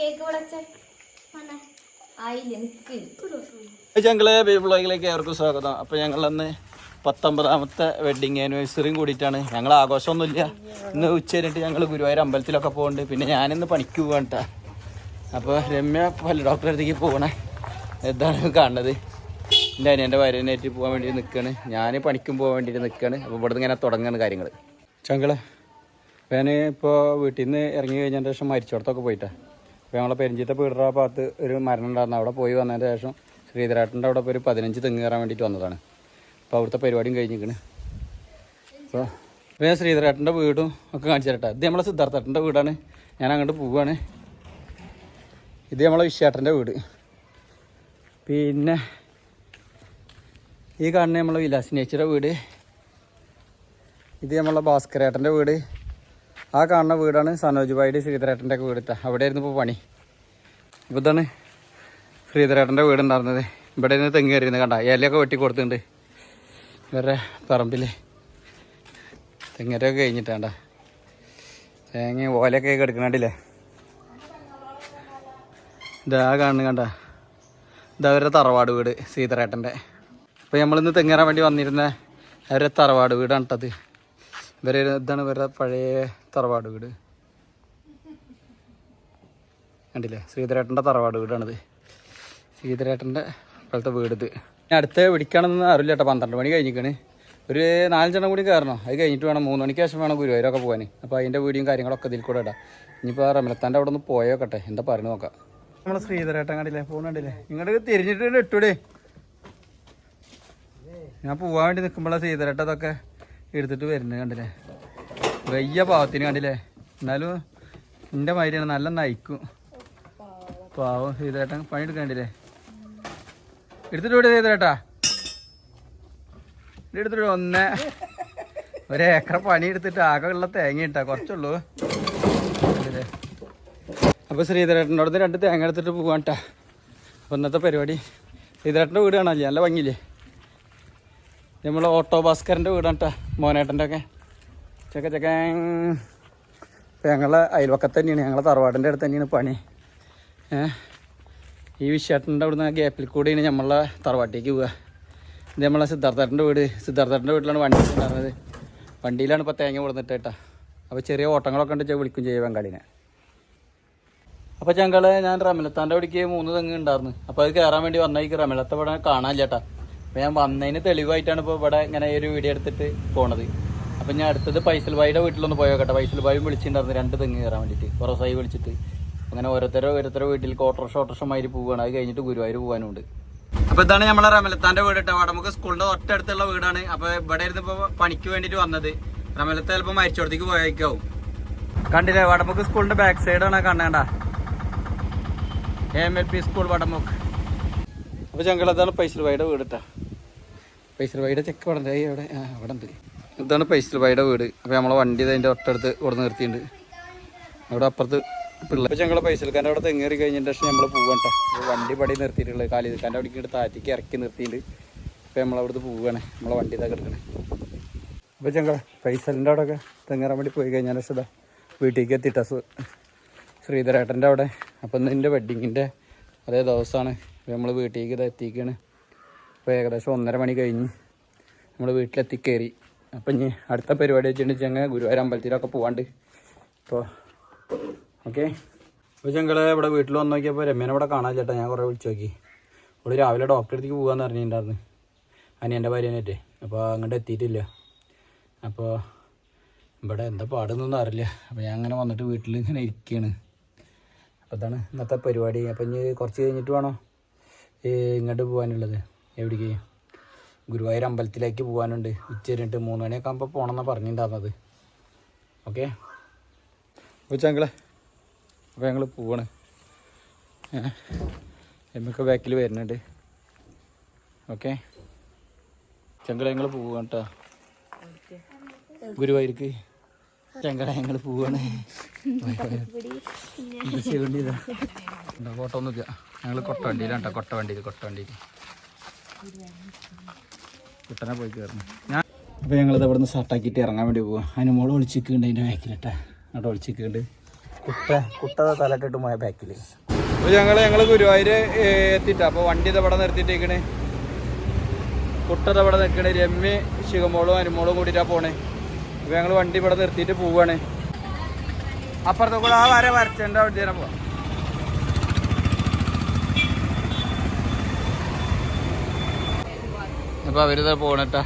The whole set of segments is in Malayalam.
കേക്ക് വിളച്ചേ. ഞങ്ങൾ ബേബിളോയിലേക്ക് ഏവർക്കും സ്വാഗതം. അപ്പോൾ ഞങ്ങളന്ന് പത്തൊമ്പതാമത്തെ വെഡിങ് ആനിവേഴ്സറിയും കൂടിയിട്ടാണ്. ഞങ്ങൾ ആഘോഷമൊന്നുമില്ല. ഇന്ന് ഉച്ച കഴിഞ്ഞിട്ട് ഞങ്ങൾ ഗുരുവായൂർ അമ്പലത്തിലൊക്കെ പോകുന്നുണ്ട് പിന്നെ ഞാനിന്ന് പണിക്ക് പോകാൻ അപ്പൊ അപ്പോൾ രമ്യ പല ഡോക്ടറെ അടുത്തേക്ക് പോകണേ എന്താണ് കാണുന്നത്. എന്റെ അനിയന്റെ വരനായിട്ട് പോകാൻ വേണ്ടി നിൽക്കുകയാണ് ഞാൻ പണിക്കും പോകാൻ വേണ്ടിയിട്ട് നിൽക്കുകയാണ് അപ്പോൾ ഇവിടുന്ന് ഇങ്ങനെ തുടങ്ങുന്ന കാര്യങ്ങൾ ചങ്കളെ ഞാൻ ഇപ്പോൾ വീട്ടിൽ നിന്ന് ഇറങ്ങി കഴിഞ്ഞതിന് ശേഷം മരിച്ചോടത്തൊക്കെ പോയിട്ടാ. അപ്പോൾ ഞങ്ങളെ പെരിഞ്ചീത്ത പീടറ ഭാഗത്ത് ഒരു മരണം ഉണ്ടായിരുന്നു അവിടെ പോയി വന്നതിന് ശേഷം ശ്രീധരാട്ടന്റെ അവിടെ ഒരു പതിനഞ്ച് തെങ്ങ് കയറാൻ വേണ്ടിയിട്ട് വന്നതാണ്. അപ്പോൾ അവിടുത്തെ പരിപാടിയും കഴിഞ്ഞിരിക്കണ്. അപ്പോൾ അപ്പോൾ ഞാൻ ശ്രീധരാട്ടന്റെ വീടും ഒക്കെ കാണിച്ചു തരട്ടെ. ഇത് നമ്മളെ സിദ്ധാർത്ഥേട്ടന്റെ വീടാണ്. ഞാൻ അങ്ങോട്ട് പോവുകയാണ് ഇത് നമ്മളെ വിശ്വാട്ടന്റെ വീട്. പിന്നെ ഈ കാണുന്ന നമ്മളെ വിലാസിനേച്ചിയുടെ വീട്. ഇത് നമ്മളെ ഭാസ്കരേട്ടന്റെ വീട്. ആ കാണുന്ന വീടാണ് സനോജ് ഭായിയുടെ ശ്രീധരേട്ടന്റെ ഒക്കെ വീട് ട്ടാ. അവിടെ ആയിരുന്നു ഇപ്പോൾ പണി. ഇപ്പോൾ ഇതാണ് ശ്രീധരേട്ടന്റെ വീട് ഉണ്ടായിരുന്നത്. ഇവിടെ നിന്ന് തെങ്ങ് കയറിയിരുന്നു കണ്ട. ഇലയൊക്കെ വെട്ടി കൊടുത്തിട്ടുണ്ട്. ഇവരുടെ പറമ്പിൽ തെങ്ങരൊക്കെ കഴിഞ്ഞിട്ടാണ്ട. തേങ്ങ ഓലയൊക്കെ കിടക്കണണ്ടില്ലേ? ഇതാ കാണുന്നു കണ്ട. ഇതാ അവരുടെ തറവാട് വീട് ശ്രീധരേട്ടന്റെ അപ്പോൾ നമ്മളിന്ന് തെങ്ങേറാൻ വേണ്ടി വന്നിരുന്ന അവരുടെ തറവാട് വീടാണ് കേട്ടത് ഇവരെ ഇതാണ് ഇവരുടെ പഴയ തറവാട് വീട്. കണ്ടില്ലേ? ശ്രീധരേട്ടന്റെ തറവാട് വീടാണിത്. ശ്രീധരേട്ടന്റെ ഇപ്പോഴത്തെ വീട് ഇത്. ഇനി അടുത്ത പിടിക്കണമെന്ന് അറിയില്ല കേട്ടോ. പന്ത്രണ്ട് മണി കഴിഞ്ഞിരിക്കണ്. ഒരു നാലഞ്ചെണ്ണം കൂടി കയറണം. അത് കഴിഞ്ഞിട്ട് വേണം മൂന്ന് മണിക്ക് ശേഷം വേണം ഗുരുവായൂരൊക്കെ പോകാൻ. അപ്പോൾ അതിന്റെ വീഡിയോയും കാര്യങ്ങളൊക്കെ ഇതിൽ കൂടെ ഇടാം. ഇനിയിപ്പോൾ റമലത്താന്റെ അവിടെ നിന്ന് പോയോക്കട്ടെ എന്താ പറഞ്ഞു നോക്കാം. നമ്മൾ ശ്രീധരേട്ടൻ കണ്ടില്ലേ? പോകുന്നുണ്ടല്ലേ ഇങ്ങോട്ട് തിരിഞ്ഞിട്ട് ഇട്ടൂടെ. ഞാൻ പോവാൻ വേണ്ടി നിൽക്കുമ്പോഴാണ് ശ്രീധരേട്ട അതൊക്കെ എടുത്തിട്ട് വരുന്നത് കണ്ടില്ലേ? വയ്യ പാവത്തിന് കണ്ടില്ലേ? എന്നാലും എന്റെ മാതിരിയാണ് നല്ല നയിക്കും. പാവം ശ്രീധരേട്ടൻ പണി കണ്ടില്ലേ? എടുത്തിട്ട് വിടുക ചെയ്തേട്ടാ എടുത്തിട്ട് ഒന്ന്. ഒരേക്കർ പണി എടുത്തിട്ട് ആകെ ഉള്ള തേങ്ങ ഇട്ടാ കുറച്ചുള്ളൂ. കണ്ടില്ലേ? അപ്പോൾ ശ്രീധരേട്ടന്റെ അവിടെ രണ്ട് തേങ്ങ എടുത്തിട്ട് പോകാൻ കേട്ടാ അപ്പോൾ ഇന്നത്തെ പരിപാടി. ശ്രീധരേട്ടന്റെ വീട് കാണാല്ലേ നല്ല ഭംഗിയില്ലേ? നമ്മൾ ഓട്ടോ ഭാസ്കറിന്റെ വീടാണ് കേട്ടോ മോനേട്ടന്റെ ഒക്കെ ചെക്ക ചക്ക ഞങ്ങളെ അയൽവക്കത്ത് തന്നെയാണ് ഞങ്ങളെ തറവാടിന്റെ അടുത്ത് തന്നെയാണ് പണി. ഈ വിശ്വാട്ടന്റെ അവിടുന്ന് ഗ്യാപ്പിൽ കൂടിയാണ് നമ്മളെ തറവാട്ടിലേക്ക് പോവുക. ഇത് നമ്മളെ സിദ്ധാർത്ഥേട്ടന്റെ വീട്. സിദ്ധാർത്ഥേട്ടന്റെ വീട്ടിലാണ് വണ്ടി ഉണ്ടായിരുന്നത്. വണ്ടിയിലാണ് ഇപ്പോൾ തേങ്ങ കൊടുത്തിട്ട് കേട്ടോ അപ്പോൾ ചെറിയ ഓട്ടങ്ങളൊക്കെ ഉണ്ട് വിളിക്കും ചെയ്യും ബംഗാളിനെ അപ്പോൾ ഞങ്ങൾ ഞാൻ റമലത്താന്റെ അവിടേക്ക് മൂന്ന് തെങ്ങ് ഉണ്ടായിരുന്നു. അപ്പോൾ അത് കയറാൻ വേണ്ടി വന്നേക്ക് റമലത്തെ ഇവിടെ കാണാനില്ല ചേട്ടാ അപ്പോൾ ഞാൻ വന്നതിന് തെളിവായിട്ടാണ് ഇപ്പോൾ ഇവിടെ ഇങ്ങനെ ഒരു വീഡിയോ എടുത്തിട്ട് പോണത്. അപ്പം ഞാൻ അടുത്തത് പൈസൽ ബായിയുടെ വീട്ടിലൊന്ന് പോയോക്കട്ടെ പൈസൽ ബായും വിളിച്ചിട്ടുണ്ടായിരുന്നു രണ്ട് തെങ്ങ് കയറാൻ വേണ്ടിയിട്ട്. കുറസായി വിളിച്ചിട്ട്. അങ്ങനെ ഓരോരുത്തരോ ഓരോരുത്തരോ വീട്ടിൽ ഓട്ടോറിക്ഷ ഓട്ടോറിക്ഷ മാതിരി പോവുകയാണ് അത് കഴിഞ്ഞിട്ട് ഗുരുവായൂർ പോകാനുണ്ട് അപ്പോൾ ഇതാണ് നമ്മളെ റമലത്താന്റെ വീട് കേട്ടോ വടമുക്ക് സ്കൂളിന്റെ തൊട്ടടുത്തുള്ള വീടാണ്. അപ്പോൾ ഇവിടെ ഇരുന്ന് ഇപ്പോൾ പണിക്ക് വേണ്ടിയിട്ട് വന്നത്. റമലത്ത് ചിലപ്പോൾ മരിച്ചോടത്തേക്ക് പോയേക്കാവും. കണ്ടില്ലേ? വടമുക്ക് സ്കൂളിന്റെ ബാക്ക് സൈഡാണ് കാണേണ്ട M L P school Vadamukku. അപ്പോൾ ഞങ്ങളെന്താണ് പൈസൽ ബായിയുടെ വീട് കേട്ടോ പൈസൽ ഭായിയുടെ ചെക്ക് അവിടെ ഉണ്ട്. അവിടെ ആ അവിടെ ഉണ്ട്. ഇതാണ് പൈസൽ ഭായിയുടെ വീട്. അപ്പോൾ നമ്മളെ വണ്ടി അതിന്റെ തൊട്ടടുത്ത് ഇവിടെ നിർത്തിയിട്ടുണ്ട്. അവിടെ അപ്പുറത്ത് പിള്ളേർ അപ്പോൾ ഞങ്ങൾ പൈസൽക്കാരന്റെ അവിടെ തെങ്ങേറി കഴിഞ്ഞിട്ട് ശേഷം നമ്മൾ പോവാണ് കേട്ടോ വണ്ടി പടി നിർത്തിയിട്ടുള്ളത് കാലിക്കാരന്റെ അവിടേക്ക് ഇങ്ങോട്ട് താറ്റിക്ക് ഇറക്കി നിർത്തിയിട്ടുണ്ട്. അപ്പോൾ നമ്മളവിടുന്ന് പോവുകയാണ് നമ്മളെ വണ്ടി ഇതാ കിടക്കണേ. അപ്പോൾ ഞങ്ങൾ പൈസലിന്റെ അവിടെയൊക്കെ തെങ്ങേറാൻ വേണ്ടി പോയി കഴിഞ്ഞാൽ ശേഷം ഇതാ വീട്ടിലേക്ക് എത്തിയിട്ട ശ്രീധരേട്ടന്റെ അവിടെ. അപ്പം ഇതിന്റെ എന്റെ വെഡ്ഡിങ്ങിന്റെ അതേ ദിവസമാണ് നമ്മൾ വീട്ടിലേക്ക് ഇത് എത്തിക്കുകയാണ് അപ്പോൾ ഏകദേശം ഒന്നര മണി കഴിഞ്ഞ്. നമ്മൾ വീട്ടിലെത്തി കയറി അപ്പം ഇനി അടുത്ത പരിപാടി വെച്ചിട്ടുണ്ടെങ്കിൽ ഞങ്ങൾ ഗുരുവായൂർ അമ്പലത്തിലൊക്കെ പോവാണ്ട്. അപ്പോൾ ഓക്കെ? അപ്പോൾ ഞങ്ങൾ ഇവിടെ വീട്ടിൽ വന്ന് നോക്കിയപ്പോൾ രമ്യനെ ഇവിടെ കാണാൻ ചേട്ടാ ഞാൻ കുറേ വിളിച്ചു നോക്കി. ഇവിടെ രാവിലെ ഡോക്ടറെ അടുത്തേക്ക് പോകാമെന്ന് പറഞ്ഞിട്ടുണ്ടായിരുന്നു. അനിയന്റെ ഭാര്യനായിട്ട് അപ്പോൾ അങ്ങോട്ട് എത്തിയിട്ടില്ല. അപ്പോൾ ഇവിടെ എന്താ പാടുന്നൊന്നും അറിയില്ല. അപ്പോൾ ഞാൻ അങ്ങനെ വന്നിട്ട് വീട്ടിൽ ഇങ്ങനെ ഇരിക്കുകയാണ് അപ്പോൾ അതാണ് ഇന്നത്തെ പരിപാടി. അപ്പം ഇനി കുറച്ച് കഴിഞ്ഞിട്ട് വേണോ? ഇങ്ങോട്ട് പോകാനുള്ളത് എവിടേക്ക്? ഗുരുവായൂർ അമ്പലത്തിലേക്ക് പോകാനുണ്ട് ഉച്ച കഴിഞ്ഞിട്ട് മൂന്ന് മണിയൊക്കെ ആകുമ്പോൾ പോകണമെന്നാണ് പറഞ്ഞിട്ടുണ്ടായിരുന്നത് ഓക്കെ? ഉച്ചങ്ങളെ അപ്പോൾ ഞങ്ങൾ പോവാണ്. എമ്മൊക്കെ ബാക്കിൽ വരുന്നുണ്ട്. ഓക്കെ? ചെങ്കള ഞങ്ങൾ പോവാണ് കേട്ടോ ഗുരുവായൂർക്ക്. ചെങ്കട ഞങ്ങൾ പോവാണ്. കോട്ടൊന്നുമില്ല ഞങ്ങൾ കൊട്ട വണ്ടിയിലാണ് കേട്ടോ കൊട്ട വണ്ടിയിൽ കൊട്ട വണ്ടിയിൽ കുട്ടനെ പോയി കയറുന്നു. ഞാൻ അപ്പോൾ ഞങ്ങളിത് ഇവിടെ നിന്ന് സ്റ്റാർട്ടാക്കിയിട്ട് ഇറങ്ങാൻ വേണ്ടി പോകും അതിന് മോൾ ഒളിച്ചിക്കുന്നുണ്ട് അതിന്റെ ബാക്കിലിട്ടാ. അവിടെ ഒളിച്ചിക്കുന്നുണ്ട് കുട്ട കുട്ട തലട്ടിട്ട് പോയ ബാക്കിൽ അപ്പോൾ ഞങ്ങൾ ഞങ്ങൾ ഗുരുവായൂർ എത്തിയിട്ട. അപ്പോൾ വണ്ടി ഇതവിടെ നിർത്തിയിട്ടേക്കണ്? കുട്ട ഇവിടെ നിൽക്കണേ? രമ്യ ശിവമോളും അനുമോളും കൂടിയിട്ടാ പോണേ. അപ്പോൾ ഞങ്ങൾ വണ്ടി ഇവിടെ നിർത്തിയിട്ട് പോവാണ്. അപ്പുറത്തെ കൂടെ ആ വര വരച്ചേണ്ട അവിടെ തരാൻ പോവാം. അപ്പോൾ അവരിതാ പോണട്ടാ.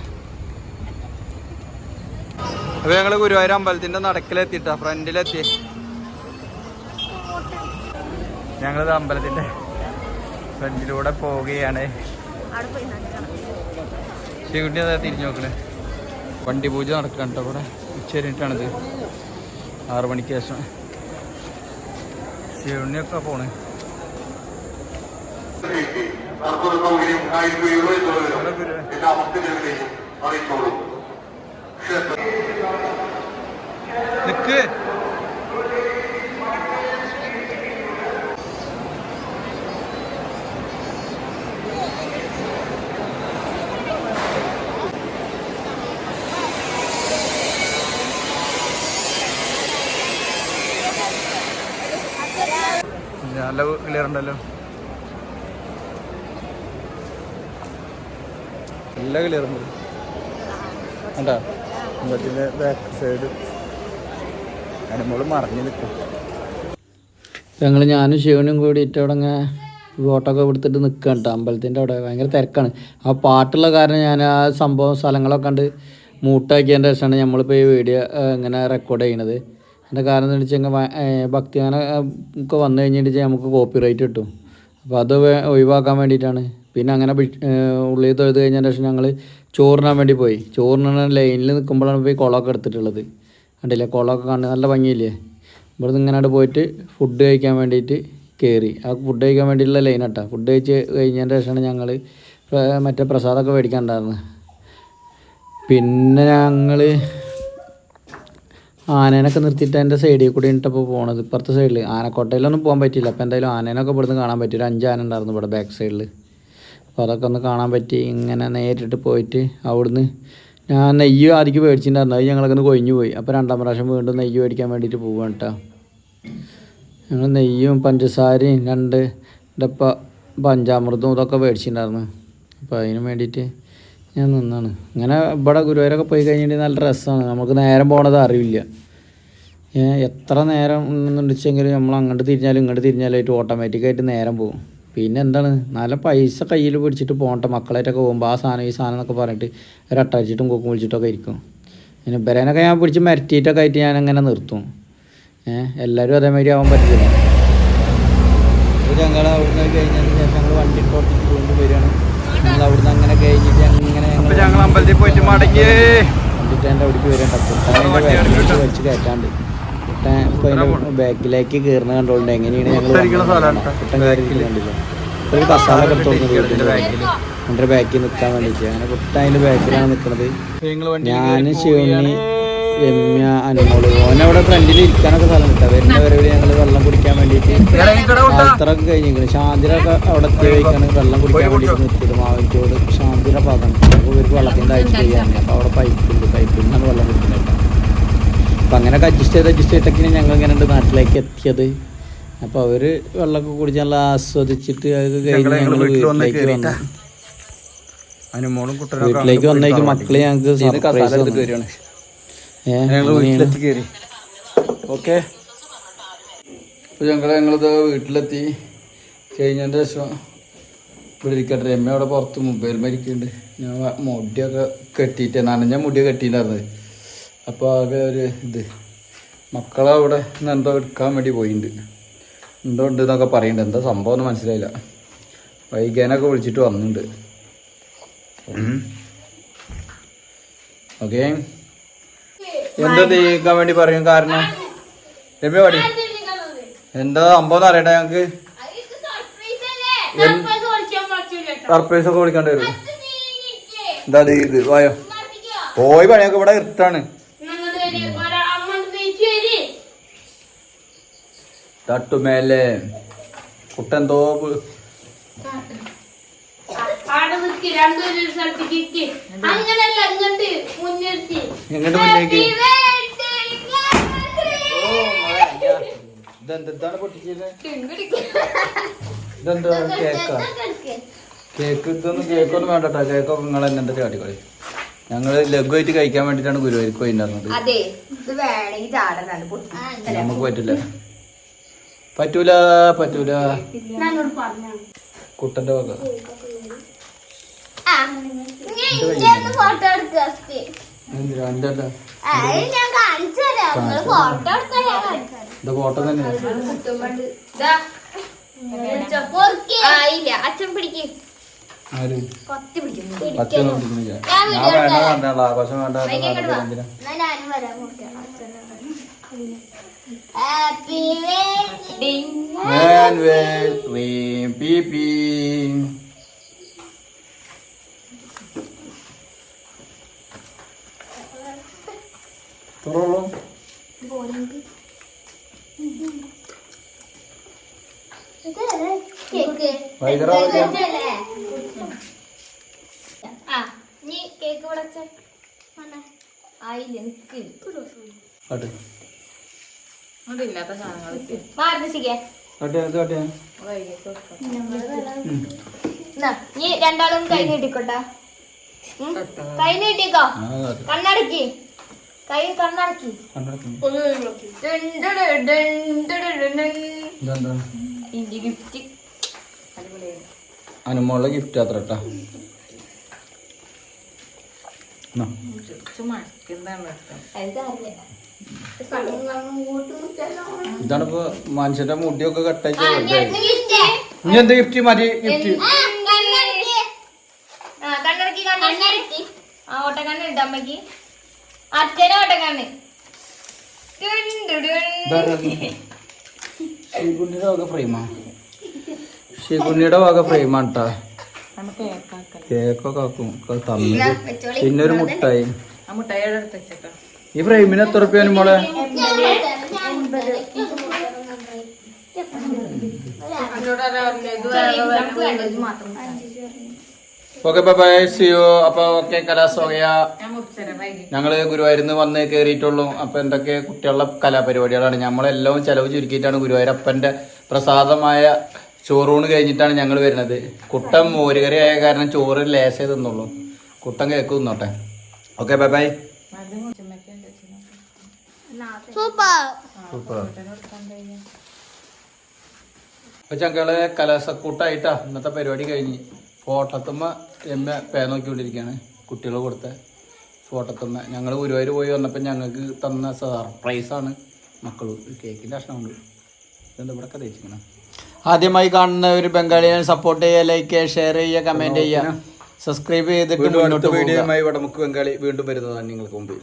അപ്പൊ ഞങ്ങൾ ഗുരുവായൂർ അമ്പലത്തിന്റെ നടക്കിലെത്തിട്ടാ ഫ്രണ്ടിലെത്തി. ഞങ്ങളിത് അമ്പലത്തിന്റെ ഫ്രണ്ടിലൂടെ പോവുകയാണ്. ശിവണ്ടി അതാ തിരിഞ്ഞു നോക്കണേ. വണ്ടി പൂജ നടക്കണം കേട്ടോ ഇവിടെ. ഉച്ച കഴിഞ്ഞിട്ടാണിത്. ആറു മണിക്ക് ശേഷം. ശിവണ്ണിയൊക്കെ പോണ്. അർബുദ സൗകര്യം ആയിരിക്കുകയുള്ളൂ എല്ലാ ഭക്തജനങ്ങളെയും അറിയിച്ചോളൂ. നല്ല ക്ലിയർ ഉണ്ടല്ലോ നല്ല ക്ലിയർ ഉണ്ട്. കണ്ടാ? അമ്പലത്തിന്റെ ബാക്ക് സൈഡ് അനുമോൾ മറിഞ്ഞു നിൽക്കും ഞങ്ങൾ ഞാനും ശിവനും കൂടിയിട്ട് അവിടെ അങ്ങ് ഫോട്ടോ ഒക്കെ എടുത്തിട്ട് നിൽക്കുകയാണ് കേട്ടോ അമ്പലത്തിന്റെ അവിടെ ഭയങ്കര തിരക്കാണ്. ആ പാട്ടുള്ള കാരണം ഞാൻ ആ സംഭവം സ്ഥലങ്ങളൊക്കെ കണ്ട് മൂട്ടാക്കിയതിന്റെ ശേഷമാണ് നമ്മളിപ്പോൾ ഈ വീഡിയോ ഇങ്ങനെ റെക്കോർഡ് ചെയ്യണത്. അതിന്റെ കാരണം എന്താ വെച്ചാൽ ഭക്തിഗാനം ഒക്കെ വന്നു കഴിഞ്ഞിട്ട് നമുക്ക് കോപ്പി റൈറ്റ് കിട്ടും. അപ്പോൾ അത് ഒഴിവാക്കാൻ വേണ്ടിയിട്ടാണ്. പിന്നെ അങ്ങനെ ഉള്ളിൽ തൊഴുത് കഴിഞ്ഞതിന് ശേഷം ഞങ്ങൾ ചോറിനാൻ വേണ്ടി പോയി. ചോറിനാൻ ലൈനിൽ നിൽക്കുമ്പോഴാണ് പോയി കുളമൊക്കെ എടുത്തിട്ടുള്ളത്. കണ്ടില്ലേ? കുളമൊക്കെ കണ്ട് നല്ല ഭംഗിയില്ലേ? ഇവിടുന്ന് ഇങ്ങനെ പോയിട്ട് ഫുഡ് കഴിക്കാൻ വേണ്ടിയിട്ട് കയറി ആ ഫുഡ് കഴിക്കാൻ വേണ്ടിയിട്ടുള്ള ലൈൻ കേട്ടോ ഫുഡ് കഴിച്ച് കഴിഞ്ഞതിന്റെ ശേഷമാണ് ഞങ്ങൾ മറ്റേ പ്രസാദമൊക്കെ മേടിക്കാനുണ്ടായിരുന്നത്. പിന്നെ ഞങ്ങൾ ആനേനൊക്കെ നിർത്തിയിട്ട് എന്റെ സൈഡിൽ കൂടി ഇട്ടപ്പോൾ പോണത്. ഇപ്പുറത്തെ സൈഡിൽ ആനക്കോട്ടയിലൊന്നും പോകാൻ പറ്റിയില്ല. അപ്പോൾ എന്തായാലും ആനേനൊക്കെ ഇവിടുന്ന് കാണാൻ പറ്റിയൊരു ഒരു അഞ്ച് ആന ഉണ്ടായിരുന്നു ഇവിടെ ബാക്ക് സൈഡിൽ അപ്പോൾ അതൊക്കെ ഒന്ന് കാണാൻ പറ്റി. ഇങ്ങനെ നേരിട്ട് പോയിട്ട് അവിടുന്ന് ഞാൻ നെയ്യ് ആദ്യം മേടിച്ചിട്ടുണ്ടായിരുന്നു. അത് ഞങ്ങളൊക്കെ ഒന്ന് കൊഴിഞ്ഞു പോയി. അപ്പോൾ രണ്ടാം പ്രാവശ്യം വീണ്ടും നെയ്യ് മേടിക്കാൻ വേണ്ടിയിട്ട് പോവാണ് കേട്ടോ ഞങ്ങൾ നെയ്യും പഞ്ചസാരയും രണ്ട് ഡപ്പ പഞ്ചാമൃതവും ഇതൊക്കെ മേടിച്ചിട്ടുണ്ടായിരുന്നു. അപ്പോൾ അതിന് വേണ്ടിയിട്ട് ഞാൻ നിന്നാണ്. ഇങ്ങനെ ഇവിടെ ഗുരുവായൂരൊക്കെ പോയി കഴിഞ്ഞിട്ട് നല്ല രസമാണ്. നമുക്ക് നേരം പോണത് അറിയില്ല എത്ര നേരം ഉണ്ടെന്നുണ്ടെച്ചെങ്കിൽ നമ്മൾ അങ്ങോട്ട് തിരിഞ്ഞാലും ഇങ്ങോട്ട് തിരിഞ്ഞാലായിട്ട് ഓട്ടോമാറ്റിക്കായിട്ട് നേരം പോകും. പിന്നെ എന്താണ് നല്ല പൈസ കയ്യിൽ പിടിച്ചിട്ട് പോകട്ടെ മക്കളായിട്ടൊക്കെ പോകുമ്പോൾ ആ സാധനം ഈ സാധനം എന്നൊക്കെ പറഞ്ഞിട്ട് ഒരു അട്ടടിച്ചിട്ടും കൊക്കും വിളിച്ചിട്ടൊക്കെ ഇരിക്കും. പിന്നെ ബരനൊക്കെ ഞാൻ പിടിച്ച് മരട്ടിയിട്ടൊക്കെ ആയിട്ട് ഞാൻ അങ്ങനെ നിർത്തും. ഏഹ് എല്ലാവരും അതേമാതിരി ആവാൻ പറ്റില്ല ഞങ്ങൾ അവിടുന്ന് കഴിഞ്ഞതിന് ശേഷം ഞങ്ങൾ വണ്ടി പുറത്തേക്ക് വീണ്ടും വരികയാണ്. ഞങ്ങൾ അവിടുന്ന് അങ്ങനെ കഴിഞ്ഞിട്ട് അങ്ങനെ ഞങ്ങൾ അമ്പലത്തിൽ പോയിട്ട് മടങ്ങി. വണ്ടിട്ട് എന്റെ അവിടേക്ക് വരേണ്ട വെച്ച് കയറ്റാണ്ട്. കുട്ടൻ ഇപ്പൊ അതിന്റെ ബാക്കിലേക്ക് കയറുന്ന കണ്ടോണ്ട് എങ്ങനെയാണ് ഞങ്ങൾ കുട്ടൻ കയറി കണ്ടില്ല ഒരു കസാല എന്റെ ബാക്കിൽ നിൽക്കാൻ വേണ്ടിയിട്ട്. അങ്ങനെ കുട്ടൻ അതിന്റെ ബാക്കിലാണ് നിൽക്കുന്നത് ഞാൻ ശിവണി രമ്യ അനുമോൾ ഓനവിടെ ഫ്രണ്ടിൽ ഇരിക്കാനൊക്കെ സ്ഥലം കിട്ടാം വരുന്ന വരവിടെ ഞങ്ങൾ വെള്ളം കുടിക്കാൻ വേണ്ടിയിട്ട് അത്രയൊക്കെ കഴിഞ്ഞിരിക്കണം ശാന്തിരൊക്കെ അവിടെ എത്തി വയ്ക്കാണ് വെള്ളം കുടിക്കാൻ വേണ്ടിയിട്ട് നിർത്തിയത് മാവിക്കോട് ശാന്തിര പാതാണ് അപ്പോൾ ഇവർക്ക് വെള്ളത്തിന്റെ ആഴ്ച ചെയ്യാൻ അപ്പോൾ അവിടെ പൈപ്പ് പൈപ്പുണ്ട്. പൈപ്പിൽ നിന്നാണ് വെള്ളം കുടിക്കുന്നത്. അപ്പം അങ്ങനെയൊക്കെ അഡ്ജസ്റ്റ് ചെയ്ത് അഡ്ജസ്റ്റ് ചെയ്തിട്ടൊക്കെയാണ് ഞങ്ങൾ ഇങ്ങനെ ഉണ്ട് നാട്ടിലേക്ക് എത്തിയത്. അപ്പോൾ അവർ വെള്ളമൊക്കെ കുടിച്ച് നല്ല ആസ്വദിച്ചിട്ട് അത് കഴിഞ്ഞ് ഞങ്ങൾ വീട്ടിലേക്ക് വന്നു. വീട്ടിലേക്ക് വന്നേക്ക് മക്കളെ ഞങ്ങൾക്ക് സർപ്രൈസ് തന്നു. ഏ, അങ്ങനെയാണ്. ഓക്കെ. അപ്പോൾ ഞങ്ങൾ ഞങ്ങളിത് വീട്ടിലെത്തി. കഴിഞ്ഞതിന്റെ ശേഷം ഇവിടെ ഇരിക്കട്ടെ. രമ്യ അവിടെ പുറത്ത് മൊബൈൽ മരിക്കുന്നുണ്ട്. ഞാൻ മുടിയൊക്കെ കെട്ടിയിട്ട്. നനഞ്ഞ മുടിയൊക്കെ കെട്ടിയിട്ടുണ്ടായിരുന്നത്. അപ്പോൾ ആകെ ഒരു ഇത്. മക്കളെ അവിടെ നിന്ന് എന്തോ എടുക്കാൻ വേണ്ടി പോയിട്ടുണ്ട് എന്തോ ഉണ്ട് എന്നൊക്കെ പറയുന്നുണ്ട് എന്താ സംഭവം ഒന്നും മനസ്സിലായില്ല. വൈകാനൊക്കെ വിളിച്ചിട്ട് വന്നിട്ടുണ്ട് ഓക്കെ. എന്താ തീക്കാൻ വേണ്ടി പറയും? കാരണം രമ്യ പാടി. എന്താ സംഭവം അറിയട്ടെ ഞങ്ങക്ക്? സർപ്രൈസ് ഒക്കെ വിളിക്കേണ്ടി വരും. എന്താ ഇത്? വായോ. പോയി പണിയൊക്കെ ഇവിടെ ഇരുട്ടാണ് തട്ടുമേലെ കുട്ടെന്തോ പ്- ആടെ നിൽക്ക് രണ്ടുപേരും ഒരു സ്ഥലത്തേക്ക് ഇരിക്ക്. അങ്ങനല്ല ഇങ്ങോട്ട് മുന്നിർത്തി. എങ്ങോട്ട് മുന്നേക്ക് പൊട്ടിച്ചത് ഇതെന്താ കേക്കാ കേക്ക്? ഇതൊന്നും കേക്കൊന്നും വേണ്ടട്ടോ. കേക്കൊക്കെ നിങ്ങൾ എന്നെ ചാടിക്കളി ഞങ്ങൾ ലഘുവായിട്ട് കഴിക്കാൻ വേണ്ടിട്ടാണ് ഗുരുവായൂർക്ക് പൊട്ടി നമുക്ക് പറ്റില്ല. പറ്റൂല പറ്റൂല. കുട്ടന്റെ വക. ഫോട്ടോ തന്നെ അച്ഛൻ പിടിക്കും. ആര്? കൊത്തി പിടിക്കുന്നു. പത്തൊന്നും പിടിക്കുന്നില്ല ഞാൻ. വേണ്ട. എന്തിനാ happy wedding Man will dream pipi. തുറന്നോ? കേക്ക് ഭയങ്കര വലിയ- ആ നീ കേക്ക് വിളച്ച. ആയില്ല നിക്ക് കാട്ട് മാർദ്ദിച്ചിക്കേ കാട്ട് അത് കാട്ട് എന്നാ, നീ രണ്ടാളും കൈ നീട്ടിക്കോട്ടാ? കൈ നീട്ടിക്കോ. കണ്ണടക്കി. കൈ കണ്ണടക്കി. ഗിഫ്റ്റ് അനുമോളുടെ ഗിഫ്റ്റ് അത്ര കേട്ടാ. എന്നാ. ഇതാണിപ്പോ മനുഷ്യന്റെ മുടിയൊക്കെ കട്ടായിട്ട് ഇനി എന്ത് ഗിഫ്റ്റ് മതി? ഗിഫ്റ്റ് ഓട്ടക്കണ്ണ് ഉണ്ട് അമ്മയ്ക്ക് അച്ഛനും ഓട്ടക്കണ്ണ്. ഷീകുണ്ണിയുടെ വക ഫ്രെയിമാ ഷീകുണ്ണിയുടെ വക ഫ്രെയിമാണ് കേട്ടാ കേക്കൊക്കെ ആക്കും. ഒക്കെ പിന്നെ ഒരു മുട്ടായി. ഈ ഫ്രെയിമിന് എത്ര മോളെ? ഓക്കെ ബൈ അപ്പൊ ഓക്കെ കലാസോകയ ഞങ്ങൾ ഗുരുവായൂരിന്ന് വന്ന് കയറിയിട്ടുള്ളൂ അപ്പൊ എന്തൊക്കെ കുട്ടികളുടെ കലാപരിപാടികളാണ്? നമ്മളെല്ലാം ചെലവ് ചുരുക്കിയിട്ടാണ് ഗുരുവായൂരപ്പന്റെ പ്രസാദമായ ചോറൂണ് കഴിഞ്ഞിട്ടാണ് ഞങ്ങൾ വരുന്നത്. കുട്ടം മോരുകറി ആയ കാരണം ചോറ് ലേശേ തിന്നുള്ളൂ. കുട്ടം cake തിന്നോട്ടെ. Okay bye bye super. Super. അപ്പൊ ചങ്കൾ കലാസക്കൂട്ടായിട്ടാ ഇന്നത്തെ പരിപാടി കഴിഞ്ഞ്. ഫോട്ടത്തുമ്മ എമ്മ പേ നോക്കിക്കൊണ്ടിരിക്കുകയാണ് കുട്ടികൾ കൊടുത്ത ഫോട്ടത്തുമ്മ. ഞങ്ങൾ ഗുരുവായൂർ പോയി വന്നപ്പോൾ ഞങ്ങൾക്ക് തന്ന സർപ്രൈസാണ് മക്കൾ കേക്കിന്റെ ഭക്ഷണമുണ്ട് ഇതെന്താ ഇവിടെ കഥ ആദ്യമായി കാണുന്ന ഒരു ബംഗാളിയെ സപ്പോർട്ട് ചെയ്യുക ലൈക്ക് ചെയ്യുക ഷെയർ ചെയ്യുക കമന്റ് ചെയ്യുക സബ്സ്ക്രൈബ് ചെയ്തിട്ട് വീഡിയോ ബംഗാളി വീണ്ടും വരുന്നതാണ് നിങ്ങൾക്ക് മുമ്പിൽ.